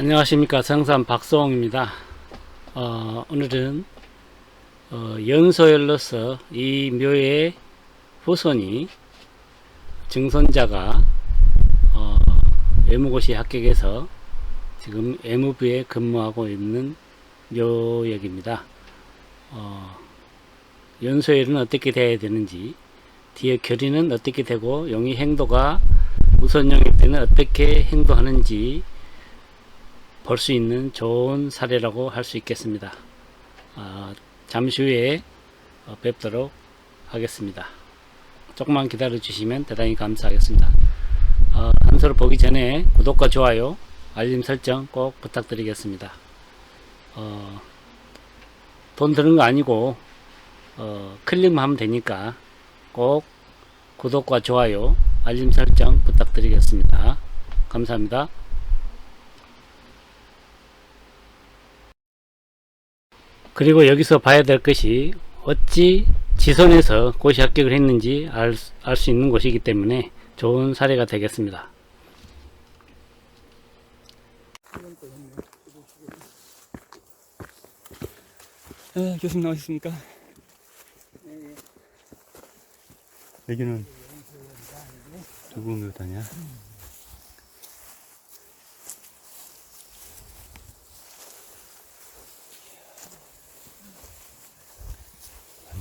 안녕하십니까 성산 박수홍입니다. 어, 오늘은 어, 연소열로서 이 묘의 후손이 증손자가 어, 외무고시 합격해서 지금 외무부에 근무하고 있는 묘역입니다. 어, 연소열은 어떻게 돼야 되는지 뒤에 결의는 어떻게 되고 용의 행도가 우선용일 때는 어떻게 행동하는지 볼 수 있는 좋은 사례라고 할 수 있겠습니다. 아, 잠시 후에 어, 뵙도록 하겠습니다. 조금만 기다려 주시면 대단히 감사하겠습니다. 어, 단서를 보기 전에 구독과 좋아요, 알림 설정 꼭 부탁드리겠습니다. 어, 돈 드는 거 아니고 어, 클릭만 하면 되니까 꼭 구독과 좋아요, 알림 설정 부탁드리겠습니다. 감사합니다. 그리고 여기서 봐야 될 것이 어찌 지선에서 고시 합격을 했는지 알 수 있는 곳이기 때문에 좋은 사례가 되겠습니다. 아, 교수님 나오셨습니까? 여기는 누구 묘다냐?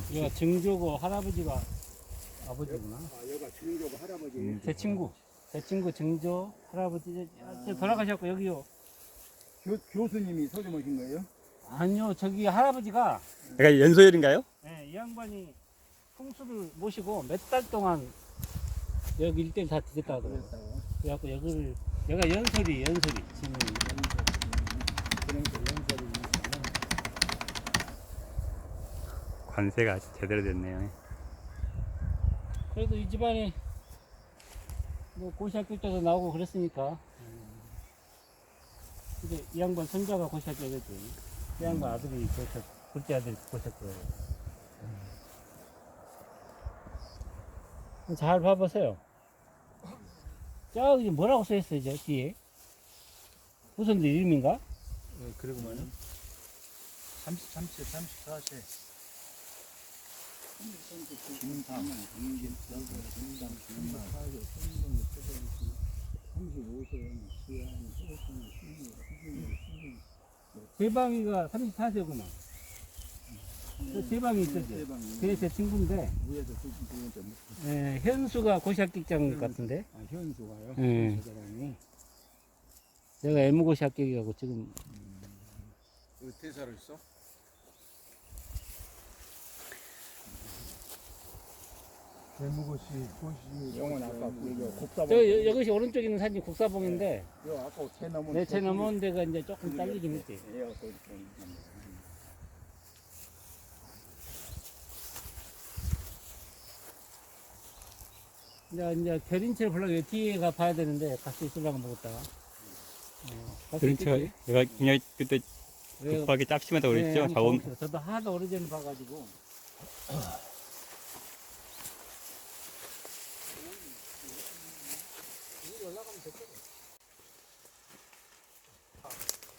여기가 증조고 할아버지가 아버지구나. 아, 여기가 증조고 할아버지. 제 친구, 제 친구 증조 할아버지 아, 저 돌아가셨고 여기요. 교, 교수님이 서점하신 거예요? 아니요, 저기 할아버지가 내가 연소열인가요? 네, 이 양반이 풍수를 모시고 몇 달 동안 여기 일대를 다 뒤졌다 하더라고요. 그래갖고 여기를 여기가 연설이 연설이 지금 그러니까 연설이 관세가 아주 제대로 됐네요. 그래도 이 집안이 뭐 고시학교에서 나오고 그랬으니까. 이제 이 양반 손자가 고시학교겠지. 이 양반 아들이 고시학 둘째 아들이 고시학교 잘 봐보세요. 저기 뭐라고 써있어요 저 뒤에? 후손들 이름인가? 네, 그러고만은 30, 30, 30, 40. 김삼, 김김, 김삼, 김삼, 김삼, 35세, 수양, 소송, 신유, 신유, 제방이가 34세구만 저 제방이 있었죠. 그게 제 친구인데 위에서. 예, 현수가 고시학교장 같은데 아, 현수가요? 예. 저 사람이. 내가 애무고시 합격이라고 지금 그 대사를 써? 대무고시, 고시, 영원 아까 그 곡사봉. 저 여- 여기시 오른쪽에 있는 산이 국사봉인데 요 아까 새 넘은 내체 넘어온 데가 이제 조금 잘리긴 했지 예, 그 이제 이제 결인체를 보려고 뒤에가 봐야 되는데 같이 있으려고 먹었다가 어, 갈수 그런체가 있겠지? 얘가 그냥 그때 왜- 급하게 짭심하다고 네, 그랬죠? 한번 자원 가보세요. 저도 하도 오래전에 봐가지고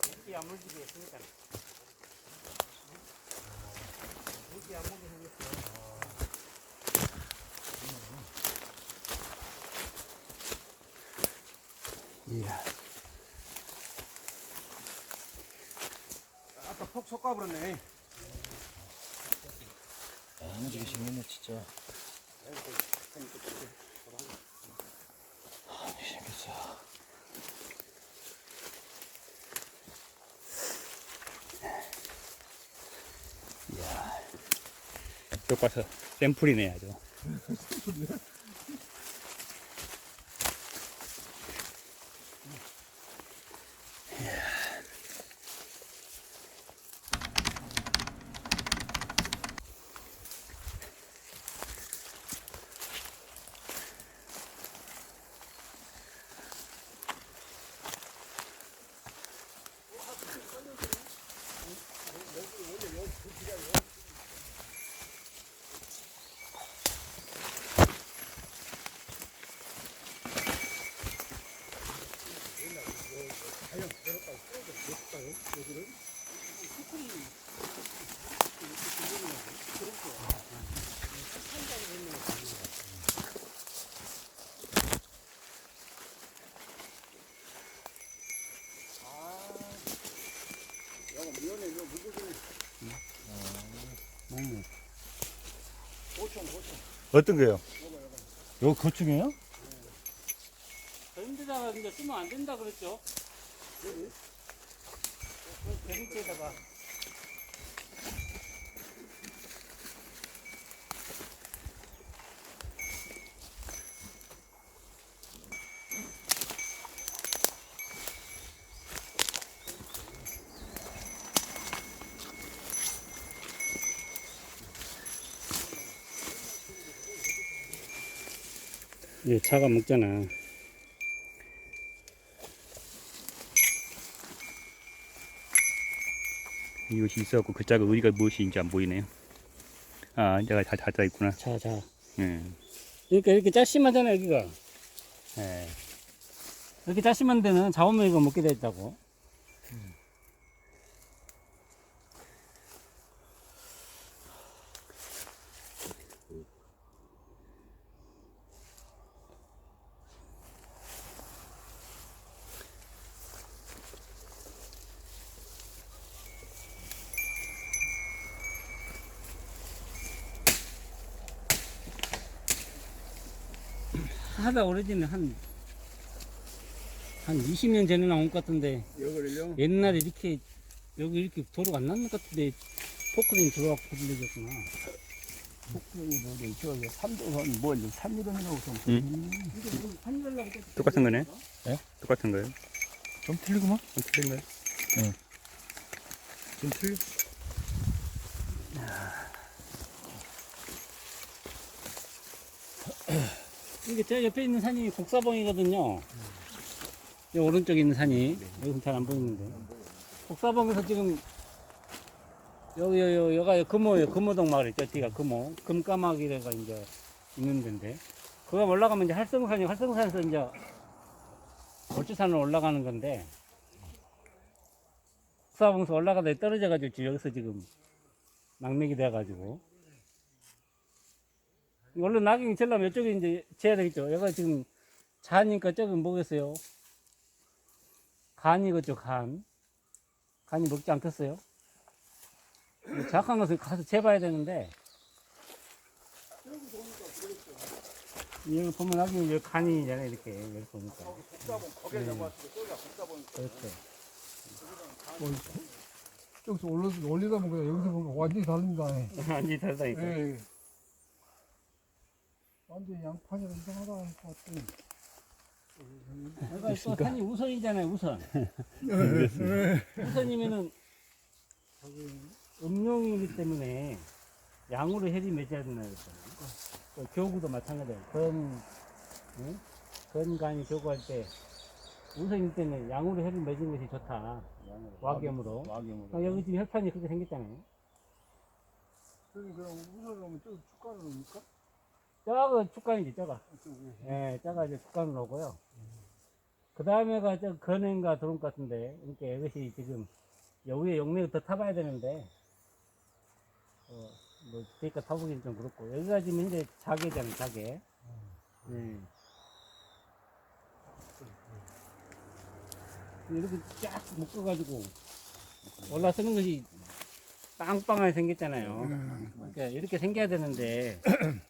물기 안 물기 생겼어 이야. 아까 폭 섞어버렸네. 야무지게 생겼네 진짜 생 겼어 쪽 봐서 샘플이네 아주. 어떤 거요? 요 고충이에요? 그런데다가 쓰면 안 된다 그랬죠? 대리대에다가 예, 차가 먹잖아. 이것이 있어갖고 그 짝은 우리가 무엇인지 안 보이네요. 아, 내가 다 닫아 있구나. 자, 자. 예. 그러니까 이렇게 짜심하잖아, 여기가. 예. 이렇게 짜심한 데는 자원매가 먹게 돼 있다고. 하다 오래전에 한, 한 20년 전에 나온 것 같은데, 여기를요? 옛날에 이렇게, 여기 이렇게 도로가 안 났는 것 같은데, 포크레인 들어와서 들려졌구나. 폭풍이 뭐래 저 삼도선 뭘 삼리론이라고 좀 음. 똑같은 거네? 예? 똑같은 거예요? 좀 틀리구만 좀 틀린 거예요? 좀 틀려 이게 저 옆에 있는 산이 곡사봉이거든요. 이 오른쪽에 있는 산이 여기서 잘 안 보이는데 곡사봉에서 지금 여기 여기 여기 여기가 금호예요. 금호동 마을 있죠. 뒤가 금호 금까마귀가 이제 있는 데인데 그거 올라가면 이제 활성산이 활성산에서 이제 월주산으로 올라가는 건데 곡사봉에서 올라가다 떨어져가지고 여기서 지금 낙맥이 돼가지고 원래 낙엽이 젤라면 이쪽에 이제 재야 되겠죠. 여기가 지금 자니까 저기 뭐겠어요? 간이겠죠, 간. 간이 먹지 않겠어요? 정확한 것을 가서 재봐야 되는데. 여기 보면 낙엽이 여기 간이잖아요, 이렇게. 여기 보니까. 거기에 네. 잡았을 때 잡았을 그렇죠. 올려서 올리다 보면 여기서 보면 완전히 다릅니다 완전히 다르다니까. 예. 완전 양판이랑 이상하다 같더니 여기가 또 산이 우선이잖아요, 우선. 우선이면은 저기 음용이기 때문에 양으로 해리 맺어야 된다 그랬잖아요. 또 교구도 마찬가지예요. 건, 응? 건간이 교구할 때 우선이기 때문에 양으로 해리 맺은 것이 좋다. 와겸으로. 와겸으로 아, 여기 지금 혈판이 그렇게 생겼잖아요. 그럼 우선 오면 저기 축가를 넣습니까? 저거 축간이지, 저거. 예, 저가 이제 축간으로 오고요. 그 다음에가 저 건행과 드론 같은데, 이렇게 이것이 지금 여기에 용맥을 더 타봐야 되는데, 어, 뭐, 그러니까 타보기는 좀 그렇고, 여기가 지금 이제 자개잖아요, 자개. 예. 이렇게 쫙 묶어가지고 올라서는 것이 빵빵하게 생겼잖아요. 그러니까 이렇게 생겨야 되는데,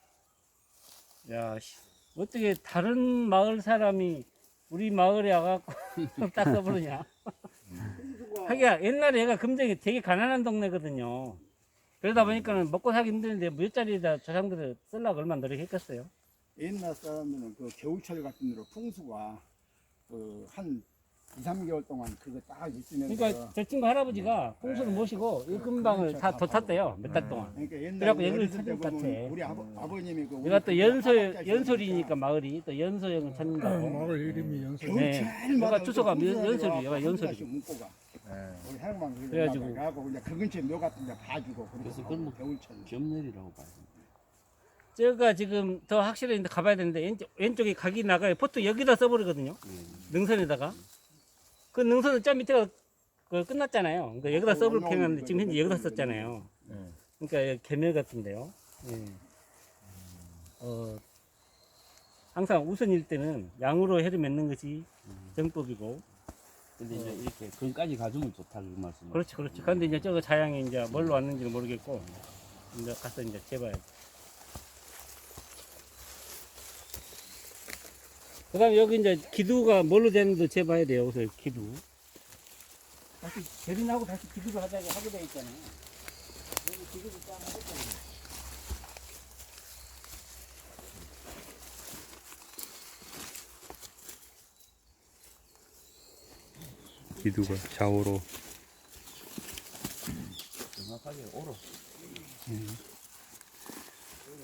야, 씨, 어떻게 다른 마을 사람이 우리 마을에 와갖고 딱 써버리냐. 하기야, 옛날에 얘가 금정이 되게 가난한 동네거든요. 그러다 보니까는 먹고 살기 힘드는데 몇자리에다 조상들을 쓰려고 얼마나 노력했겠어요. 옛날 사람들은 그 겨울철 같은 데로 풍수가 그한 2, 3개월 동안 그거 딱 있으면서 그러니까 저 친구 할아버지가 풍수를 모시고 이 근방을 다 덧탔대요. 몇 달 동안. 그러니까 옛날 그래갖고 여기를 때 찾을 것 같아. 우리 아버, 아버님이 그 내가 또 우리 연소, 연솔이니까 마을이 또 연소형을 찾는다고. 마을 이름이 연서 네. 겨울철마다 내가 주소가 그 연- 연설이, 풍수가 얘가 연설이. 한 문고 가. 우리 할망 그래가지고. 그래가지고 가고 그냥 그 근처에 묘 같은 데 봐주고 그래서 그건 뭐 겨울철 겸렬이라고 봐요. 저가 지금 더 확실히 가봐야 되는데 왼쪽, 왼쪽에 각이 나가요. 보통 여기다 써버리거든요. 능선에다가. 그 능선을 저 밑에가 그 끝났잖아요. 그러니까 여기다 어, 서브를 올라오는 캐는데 거 지금 현재 여기다 좀 썼잖아요. 네. 그러니까 개멸 같은데요. 예. 어, 항상 우선일 때는 양으로 해를 맺는 것이 정법이고 근데 이제 이렇게 거기까지 가주면 좋다 그 말씀. 그렇지 그렇지. 그런데 이제 저거 자양이 이제 뭘로 왔는지는 모르겠고 이제 가서 이제 재봐야 돼. 그 다음에 여기 이제 기두가 뭘로 되는지 재봐야 돼요. 여기서 기두. 다시 재린하고 다시 기두를 하자고 하게 돼 있잖아요. 여기 기두를 딱 하겠잖아요. 기두가 좌우로 정확하게 오로.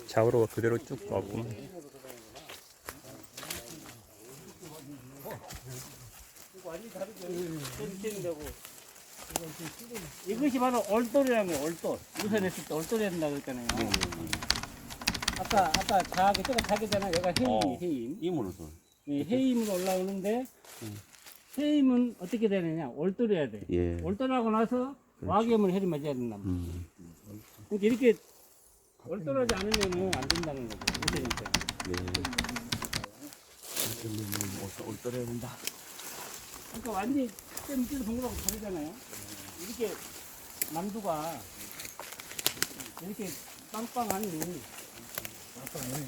좌우로가 그대로 쭉 왔구만. 다르죠. 이것이 바로 얼돌이라면 얼돌. 우선 했을 때 얼돌이 된다고 그랬잖아요. 아까, 아까 자하게, 저거 자기잖아. 얘가 해임, 어. 해임. 임으로서. 이 해임으로 올라오는데, 해임은 어떻게 되느냐? 얼돌해야 돼. 예. 얼돌하고 나서 와겸을 해리 맞아야 된다. 음. 그러니까 이렇게 얼돌하지 않으면 안 된다는 거죠. 우선일 때. 네. 올떨어야 된다. 그러니까 완전히 그때 밑에서 본 거하고 다르잖아요. 이렇게 만두가 이렇게 빵빵하니 빵빵해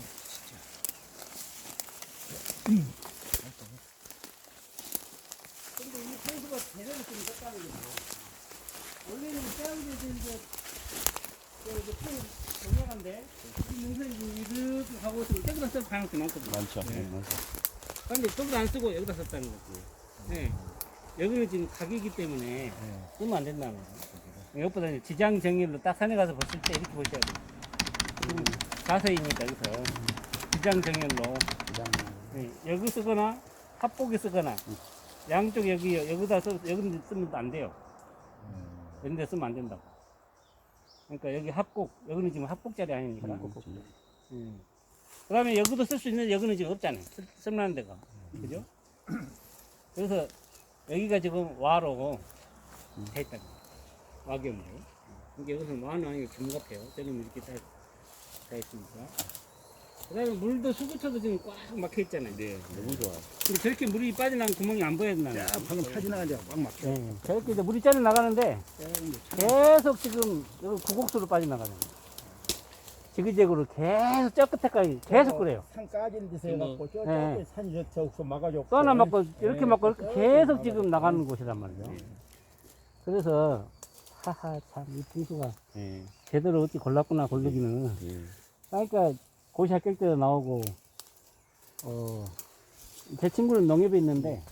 근데 이 소스가 제대로 좀 떴다는 거죠. 원래는 떼어지는 이제 이제 큰 동양한데 이 능선이 이렇게 가고 있으면 떼그다 쓸 가능성이 많거든요. 많죠. 네. 네. 근데 저기도 안 쓰고 여기다 썼다는 거지. 네. 여기는 지금 각이기 때문에 쓰면 안 된다는 거예요. 이것보다 이제 지장 정렬로 딱 산에 가서 봤을 때 이렇게 보셔야 돼요. 지금 자세히니까 여기서 지장 정렬로 네. 여기 쓰거나 합복에 쓰거나 양쪽 여기 여기다 써 여기 쓰면 안 돼요. 이런 데 쓰면 안 된다고. 그러니까 여기 합곡 여기는 지금 합곡 자리 아닙니까? 음. 그다음에 여기도 쓸 수 있는 여기는 지금 없잖아요. 쓸- 쓸만한 데가. 그죠? 그래서 여기가 지금 와로 돼 있다. 와겸으로. 그러니까 여기서는 와는 아니고 gem같아요. 저는 이렇게 다, 다 있으니까. 그 다음에 물도 수구쳐도 지금 꽉 막혀 있잖아요. 네. 너무 좋아. 근데 저렇게 물이 빠져나가는 구멍이 안 보여야 된다는 거예요. 방금 타지나간 데가 꽉 막혀. 네. 저렇게 이제 물이 짜져 나가는데 계속 지금 여기 구곡수로 빠져나가잖아요. 지그재그로 계속 저 끝에까지 계속 그래요. 산 까지는 데서 뭐, 해갖고 저 네. 저기 산이 저 저기서 막아줬고. 또 하나 맞고 이렇게 네, 맞고 이렇게 계속 막아줘. 지금 나가는 곳이란 말이죠. 그래서 하하 참이 풍수가 예. 제대로 어찌 골랐구나 고르기는. 예. 그러니까 고시 합격 때도 나오고 어. 제 친구는 농협에 있는데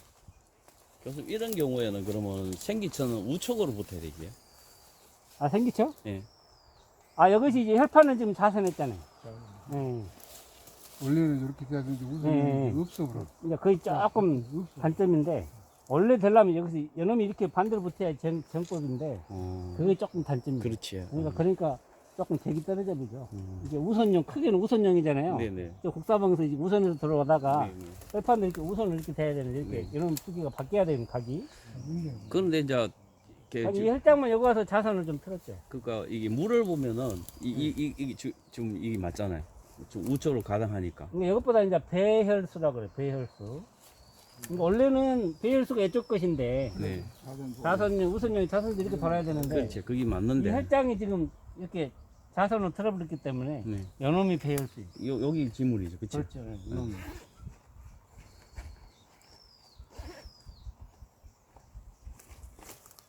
교수님 이런 경우에는 그러면 생기처는 우측으로 붙어야 되지요? 아 생기죠? 예. 아 여기서 이제 혈판은 지금 자선했잖아요. 네. 원래는 이렇게 돼야 되는데 우선 네. 없어 그럼. 이제 거의 조금 단점인데 원래 되려면 여기서 연놈이 이렇게 반대로 붙어야 정, 정법인데 어. 그게 조금 단점이에요. 그렇지. 그러니까 그러니까 조금 대기 떨어져 보죠. 음. 이게 우선용 크게는 우선용이잖아요. 네네. 저 국사방에서 이제 우선에서 들어가다가 네네. 혈판도 이렇게 우선을 이렇게 돼야 되는데 이렇게 네. 이런 크기가 바뀌어야 되는 각이. 그런데 이제 이렇게 아니, 지- 이 혈장만 여기 와서 자선을 좀 틀었죠. 그러니까 이게 물을 보면은 이, 이, 이, 이게 주- 지금 이게 맞잖아요. 좀 우측으로 가당하니까. 그러니까 이것보다 이제 배혈수라 그래 배혈수. 그러니까 원래는 배혈수가 이쪽 것인데 네. 자선용 우선용이 자선도 이렇게 돌아야 되는데 그렇지. 그게 이 맞는데. 혈장이 지금 이렇게 자선으로 틀어버렸기 때문에 네. 연놈이 배혈수. 요, 여기 지물이죠. 그치? 그렇죠. 연놈이.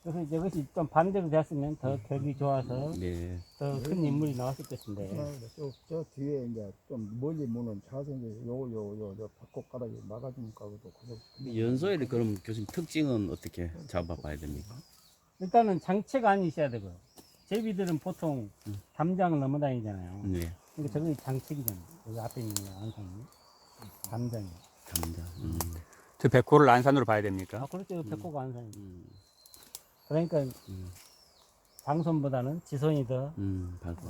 그래서 이제 이것이 좀 반대로 됐으면 더 격이 좋아서 네. 더 큰 인물이 나왔을 것인데 저, 저 뒤에 이제 좀 멀리 무는 자선이 요요요요 바꿔 가락이 막아주니까 그것도 그거 연소에 그럼 교수님 특징은 어떻게 잡아봐야 됩니까? 일단은 장체가 아니 있어야 되고요. 제비들은 보통 담장을 넘어다니잖아요. 네. 근데 저게 장책이잖아요. 여기 앞에 있는 게 안상이 담장이. 감자. 음. 저 백호를 안산으로 봐야 됩니까? 아 그렇죠. 백호가 안상이. 음. 그러니까 음. 장손보다는 지손이 더 음. 발광.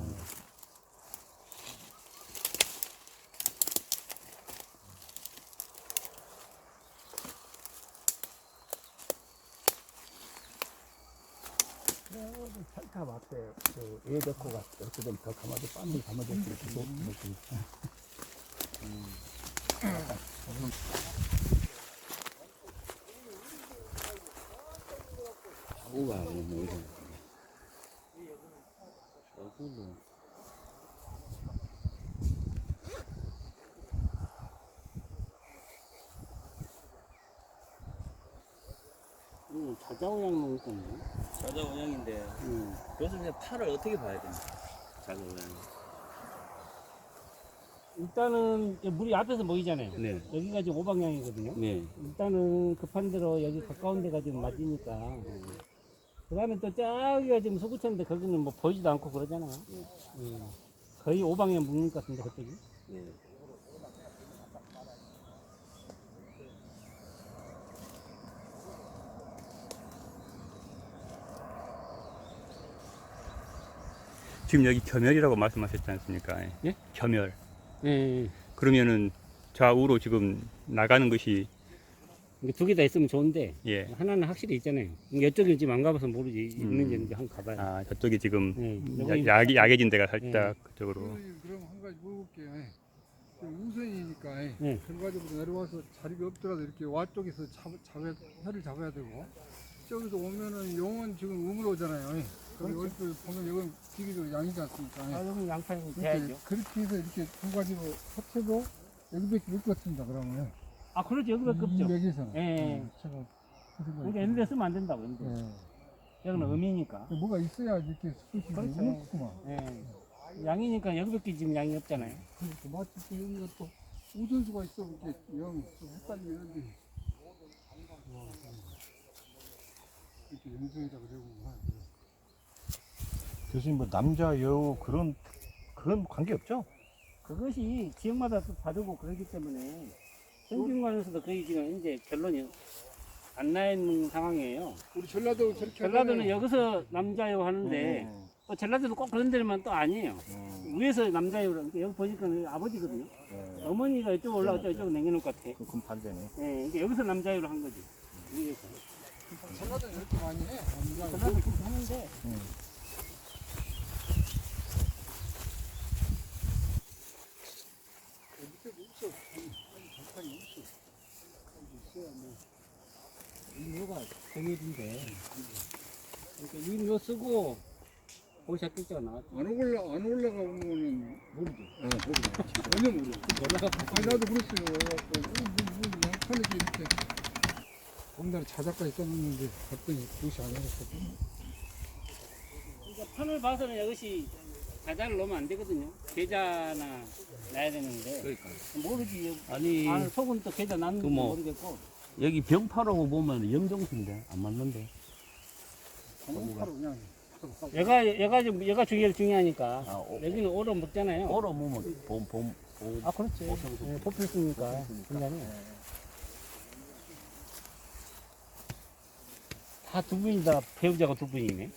찰카 맞대. 그 예덕호가 어떻게든 더 감아도 빤히 감아줄 수 있고. 좌 우가 뭐 이런 좌우로 음, 자자오양 먹을 거네. 자자 원양인데 음. 그래서 그냥 팔을 어떻게 봐야 됩니까? 자자 원양. 일단은 물이 앞에서 모이잖아요. 네. 여기가 지금 오방향이거든요. 네. 일단은 급한 대로 여기 가까운 데가 지금 맞으니까. 그 다음에 또 저기가 지금 소구천인데 거기는 뭐 보이지도 않고 그러잖아. 음. 거의 오방향 묵는 것 같은데 그쪽이. 네. 지금 여기 겸열이라고 말씀하셨지 않습니까? 예? 겸열. 예. 그러면은 좌우로 지금 나가는 것이 두 개 다 있으면 좋은데 예. 하나는 확실히 있잖아요. 이쪽에 지금 안 가봐서 모르지 있는지 음. 있는지 한번 가봐요. 아 저쪽이 지금 예. 야, 여기 약, 약해진 데가 살짝 그쪽으로. 선생님 그럼 한 가지 물어볼게요. 예. 좀 우선이니까 예. 네. 결과적으로 내려와서 자리가 없더라도 이렇게 와 쪽에서 잡, 잡아야, 혀를 잡아야 되고 저기서 오면은 용은 지금 음으로 오잖아요. 예. 그럼 여기 또 보면 이건 비교적 양이지 않습니까? 예. 아, 여기 양파이 돼야죠. 그렇게 해서 이렇게 두 가지로 합쳐도 여기밖에 못 같습니다. 그러면 아 그렇죠. 여기밖에 없죠. 여기서는 예. 제가 그러니까 이런 데 쓰면 안 된다고. 이런 데. 예. 여기는 음이니까. 뭐가 있어야 이렇게 스포츠 그렇죠. 없구만. 예. 양이니까 여기밖에 지금 양이 없잖아요. 그러니까 마치 또 여기가 또 우선수가 있어 이렇게 영 헷갈리는데 이렇게 연승이다 그러고 교수님 뭐 남자 여우 그런 그런 관계 없죠? 그것이 지역마다 또 다르고 그러기 때문에 평균관에서도 거의 지금 이제 결론이 안 나 있는 상황이에요. 우리 전라도 저렇게 전라도는 하잖아요. 여기서 남자요 하는데 음, 또 전라도도 꼭 그런 데만 또 아니에요. 음, 위에서 남자요 그러니까 여기 보니까 아버지거든요. 네. 어머니가 이쪽 올라갔다 이쪽 내려놓을 것 같아. 그럼 반대네. 예, 그러니까 여기서 남자유로 한 거지. 위에서. 전라도 이렇게 많이 해. 남자 전라도 그렇게 하는데 밑에도 없어. 장판이 없어. 있어야 뭐. 임료가 정해진대. 그러니까 임료 쓰고 보셨겠죠 나. 안 올라 안 올라가 보면은 모르지. 어, 모르 전혀 모르. 올라가 아니 나도 그랬어요. 그래갖고 뭐, 뭐, 뭐, 양판에 이렇게 옛날에 자작까지 써놨는데 봤더니 그것이 아니었거든. 그러니까 판을 봐서는 이것이 자자를 넣으면 안 되거든요. 계좌나 놔야 되는데 그러니까. 모르지. 아니 아, 속은 또 계좌 놨는지 그 뭐- 모르겠고. 여기 병파라고 보면 영정수인데 안 맞는데. 바로 그냥 얘가 얘가 좀 얘가 중요 중요하니까. 아, 오, 여기는 오로 먹잖아요. 오로 보면 봄 봄 봄. 아 그렇지. 네, 포필수니까. 굉장히. 다 두 분이 다 배우자가 두 분이네.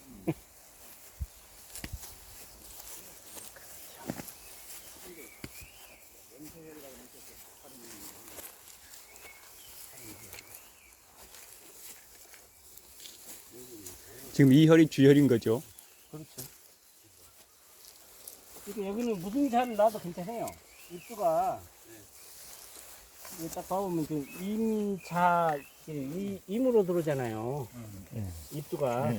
지금 이 혈이 주혈인 거죠. 그렇죠. 그러니까 여기는 무슨 차를 놔도 괜찮아요. 입수가 이거 딱 봐보면 그 임자 이 임으로 들어오잖아요. 입수가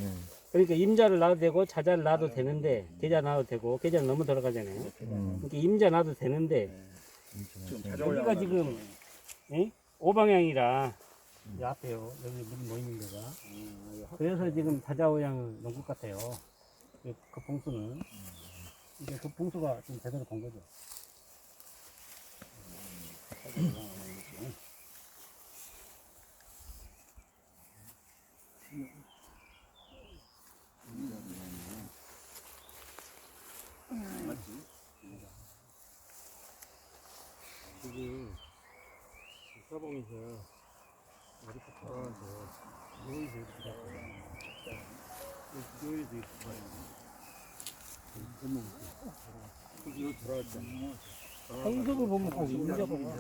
그러니까 임자를 놔도 되고 자자를 놔도 되는데 계좌 놔도 되고 계좌 너무 들어가잖아요. 그러니까 임자 놔도 되는데 여기가 지금 예? 오방향이라 이 앞에요. 여기 물이 모이는 데가. 그래서 지금 놓은 것 같아요. 그, 그 봉수는. 이제 그 봉수가 좀 제대로 본 거죠. 여기 사봉에서 이렇게 들어가서 여기서 이렇게 들어가요. 여기서 이렇게 들어가요. 여기 들어갔잖아. 성석을 보면 꼭 인자고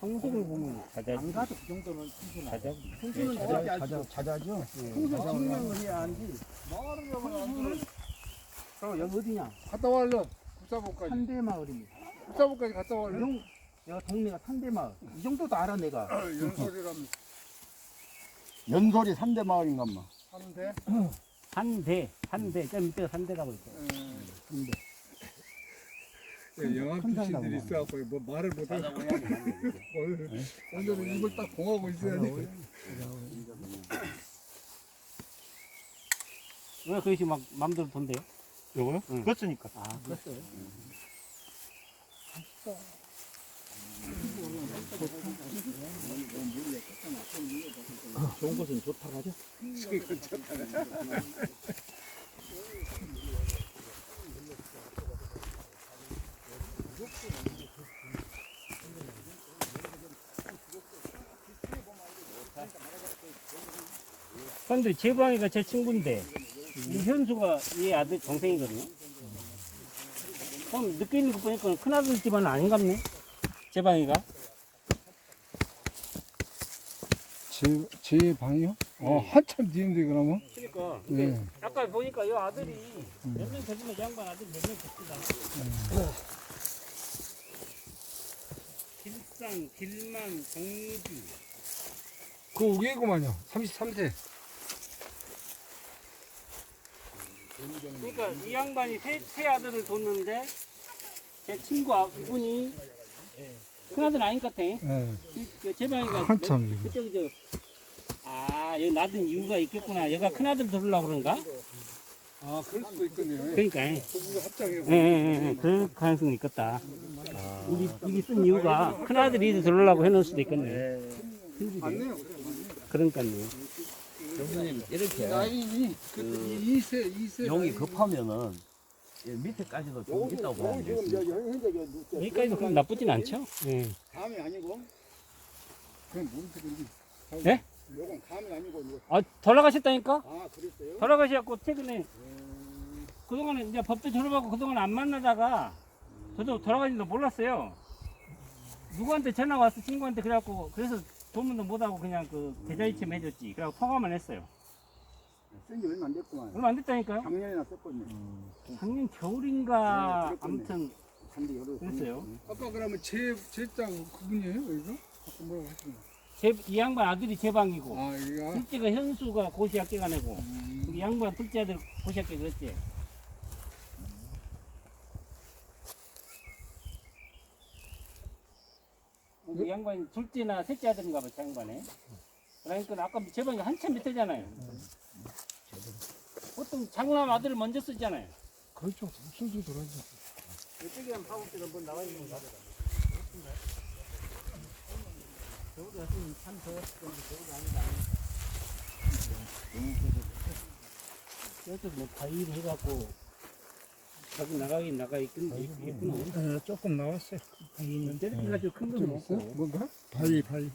성석을 보면 안 가도 그 정도는 충분하 자자 풍수는 자자, 자자, 자자죠. 풍수 증명을 해야 하는지. 그럼 여기 어디냐? 갔다 와려. 국사복까지. 산대마을입니다. 국사복까지 갔다 이 와려. 정- 내가 동네가 산대마을. 이 정도도 알아 내가. 연설이라면 연설이 산대 마을인가 마. 하는데. 산대 산대 저 밑에가 산대라고 있어 예, 영암 출신들이 있어갖고 뭐 말을 못해. 오늘은 입을 딱 봉하고 있어야 돼. 왜 그것이 막 맘대로 돈대요? 요거요? 응. 껐으니까. 아 그랬어요 좋은 곳은 좋다고 하죠. 근데 제방이가 제 친구인데 이 현수가 이 아들 동생이거든요. 그럼 있는 거 보니까 큰아들 집안은 아닌갑네. 제방이가. 제, 제 방이요? 어, 한참 뒤인데 그러면? 그러니까 예. 아까 보니까 이 아들이 몇 명 되면 양반 아들 몇 명 됐다. 길상, 길만, 정유주. 그 우기구만요. 33세. 그러니까 이 양반이 세, 세 아들을 뒀는데 제 친구 아- 이분이 큰아들 아닌 것 같아. 예. 이- 그 제방이가 한참 지금. 그때 그저 아 여기 놔둔 이유가 있겠구나. 얘가 큰아들 들으려고 그런가? 아, 그럴 수도 있겠네요. 그러니까 부부가 합작해. 예, 예, 예. 그럴 가능성이 있겠다. 여기, 여기 쓴 이유가 큰아들이 들으려고 해놓을 수도 있겠네. 맞네요. 그러니까요. 교수님 이렇게 나이 그 2세, 2세. 용이 급하면은 이 밑에까지도 좀 있다고 보면 지금 현재 저- 여기까지도 그럼 나쁘진 않죠? 예. 감이 아니고 그럼 뭔 소리인지. 예? 요건 감이 아니고 이거 아, 돌아가셨다니까? 아 그랬어요? 돌아가셔갖고 최근에 그동안에 이제 법도 졸업하고 그동안 안 만나다가 저도 돌아가신 줄 몰랐어요. 누구한테 전화 왔어 친구한테 그래갖고 그래서 도문도 못하고 그냥 그 계좌이체 해줬지. 그래갖고 통화만 했어요. 쓴지 얼마 안 됐구만 얼마 안 됐다니까요? 작년에나 썼거든요 작년 겨울인가 네. 아무튼 근데 여러 그랬어요. 아까 그러면 제, 제짱 그분이에요, 여기서? 아까 뭐라고 하시나? 제, 이 양반 아들이 제 방이고 아, 여기가? 둘째가 현수가 고시학교가 내고 음, 이 양반 둘째 아들 고시학교 그랬지. 이 양반이 둘째나 셋째 아들인가 봐, 제 양반에. 그러니까 아까 제 방이 한참 밑에잖아요. 보통 장남 아들을 먼저 쓰잖아요. 그렇죠. 순수 돌아지. 이쪽에 한 파국들 한번 나와 있는 거 같아. 겨울에 왔으면 참 더웠을 건데 겨울이 아니다. 여기서 뭐 바위를 해갖고 자꾸 나가긴 나가 있긴 있구나. 네, 조금 나왔어요. 바위는 저렇게 가지고 큰건좀 있어요? 먹고. 뭔가? 바위, 바위.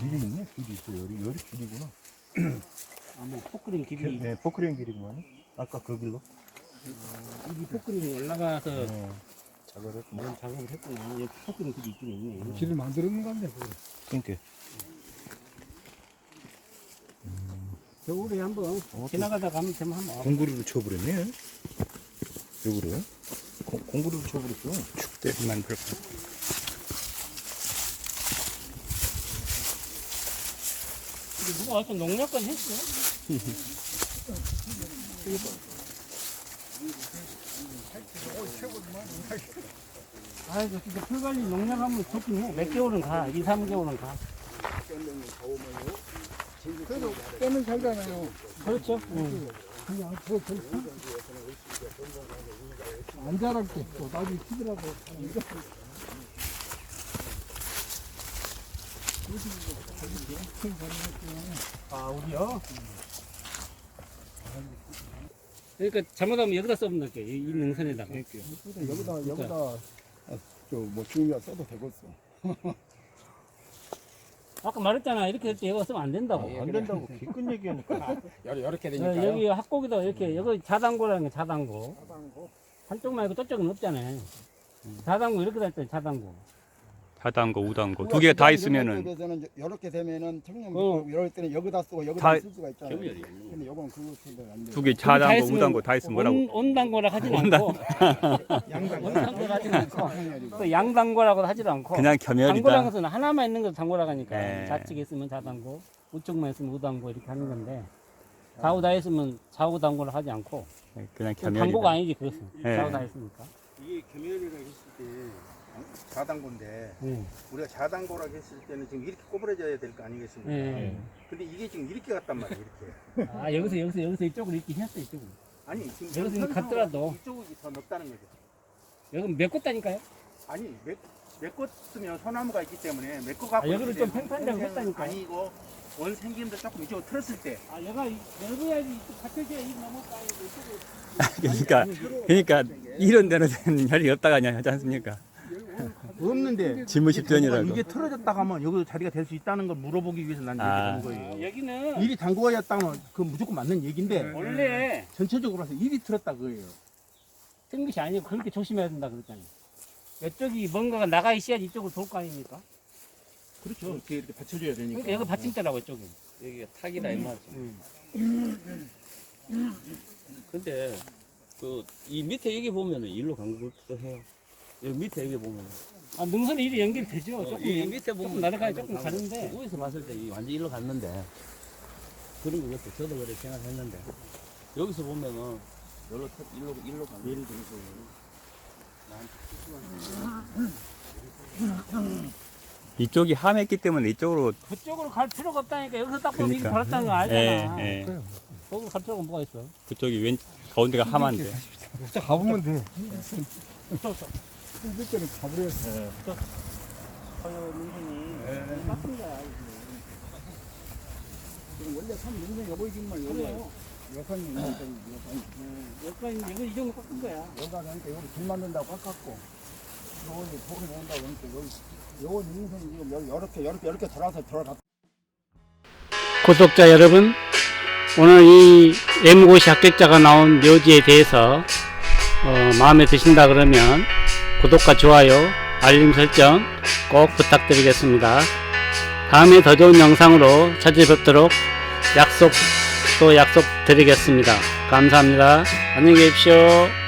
길이 있네? 길이 있어. 열이, 열이 길이구나. 아뭐 포크림 길이 네, 포크레인 길이구만. 아까 그 길로. 여기 포크림이 올라가서 네. 작업을 했구만. 뭘 작업을 했구나. 여기 포크림 길이 있긴 있네. 길을 만들었는 건데, 그거. 그니까. 겨울에 한번 지나가다가 하면 되면 한번 와봐. 공구리로 쳐버렸네. 여기로. 공, 공구리로 쳐버렸어. 축대만 그렇고. 근데 누가 와서 농약관 했어? 아이고 진짜 풀관리 농약하면 좋긴 해. 몇 개월은 가. 2, 3개월은 가. 그래도 때는 살잖아요. 그렇죠. 응. 그냥 더 좋다. 안 자랄게. 또 나중에 키더라도. 아, 우리요? 그러니까 잘못하면 여기다 써면 될게. 이, 이 능선에다가. 여기다 여기다 저뭐 중미화 써도 되겠어 아까 말했잖아. 이렇게 할때 여기다 쓰면 안 된다고. 안 된다고 기껏 얘기하니까. 이렇게 어, 되니까요 여기 합곡이다. 이렇게. 여기 자당고라는 게 자당고. 한쪽 말고 저쪽은 없잖아요. 자당고 이렇게 다 있잖아요. 자당고. 하단고 우단고 두 개 다 있으면은 쪽에서는 이렇게 되면은 청년 어. 이럴 때는 여기다 쓰고 여기다 다- 쓸 수가 있잖아요. 근데 요건 그것도 안 돼. 두개다 하단고 있으면 우단고 다 있으면 뭐라고 온, 온당고라 하진 않고 온당고라 하진 않고 또 양당고라고 하지도 않고 그냥 겸열이다. 것은 하나만 있는 것도 당고라고 하니까 네. 좌측에 있으면 자당고 우측만 있으면 우당고 이렇게 하는 건데 좌우 다 있으면 좌우 당고를 하지 않고 그냥 당고가 겸열이다. 아니지 그것은 네. 좌우 다 있으니까 이게 겸열이라고 했을 때 자단고인데 네. 우리가 자단고라고 했을 때는 지금 이렇게 꼬부러져야 될 거 아니겠습니까? 네. 근데 이게 지금 이렇게 갔단 말이에요. 이렇게. 아 여기서 여기서 여기서 이쪽으로 이렇게 했어 이쪽으로 아니 지금 여기서 현상으로 갔더라도. 이쪽이 더 넓다는 거죠. 여기 메꿨다니까요 아니 메꿔 쓰면 소나무가 있기 때문에 메꿔 갖고 아, 여기를 좀 현상은 했다니까요. 아니고 원 생김도 조금 이쪽으로 틀었을 때 아 얘가 넓어야지 받쳐줘야 이 넘어가 이쪽으로 그러니까 그러니까 이런 데는 자리 없다가 아니야 하지 않습니까? 없는데 지무 십전이라고. 이게 틀어졌다 하면 여기도 자리가 될 수 있다는 걸 물어보기 위해서 난 아. 얘기하는 거예요. 아, 여기는 일이 당구가 였다면 그 무조건 맞는 얘기인데 원래 전체적으로 해서 일이 틀었다 그거예요. 뜬 것이 아니고 그렇게 조심해야 된다 그랬잖아요. 이쪽이 뭔가가 나가 있어야지 이쪽으로 돌 거 아닙니까? 그렇죠. 이렇게 이렇게 받쳐줘야 되니까. 그러니까 여기 받침대라고 이쪽이. 여기가 탁이다 이 말이지. 근데 그 이 밑에 여기 보면은 일로 간 것도 해요. 여기 밑에 여기 보면 아 능선이 이리 연결되죠. 조금 이 연- 밑에 보면 조금 나라가 조금 가는데 위에서 봤을 때 이 완전 일로 갔는데 그런 거 같아. 저도 그래 생각했는데 여기서 보면은 여기로 터- 일로 일로 가는 예를 들어서 이쪽이 함했기 때문에 이쪽으로 그쪽으로 갈 필요가 없다니까 여기서 딱 보면 이리 그러니까. 돌았다는 거 알잖아. 예, 예. 거기로 갈 필요가 뭐가 있어? 그쪽이 왼 가운데가 함한데 진짜 가보면 돼. 쓸 때는 가버려. 거요 능선이 깎은 거야. 지금 원래 산 능선 여보 정말 여기 그래요. 여산이 있는 여산. 여기까지 여기 이 정도 깎은 거야. 여기가 그러니까 여기 길 만든다고 깎았고 여기 보기 내는다고 그러니까 여기 요 능선이 지금 여기 이렇게 이렇게 이렇게 돌아서 들어갔. 구독자 여러분, 오늘 이 애무고시 합격자가 나온 묘지에 대해서 어, 마음에 드신다 그러면 구독과 좋아요, 알림 설정 꼭 부탁드리겠습니다. 다음에 더 좋은 영상으로 찾아뵙도록 약속 또 약속 드리겠습니다. 감사합니다. 안녕히 계십시오.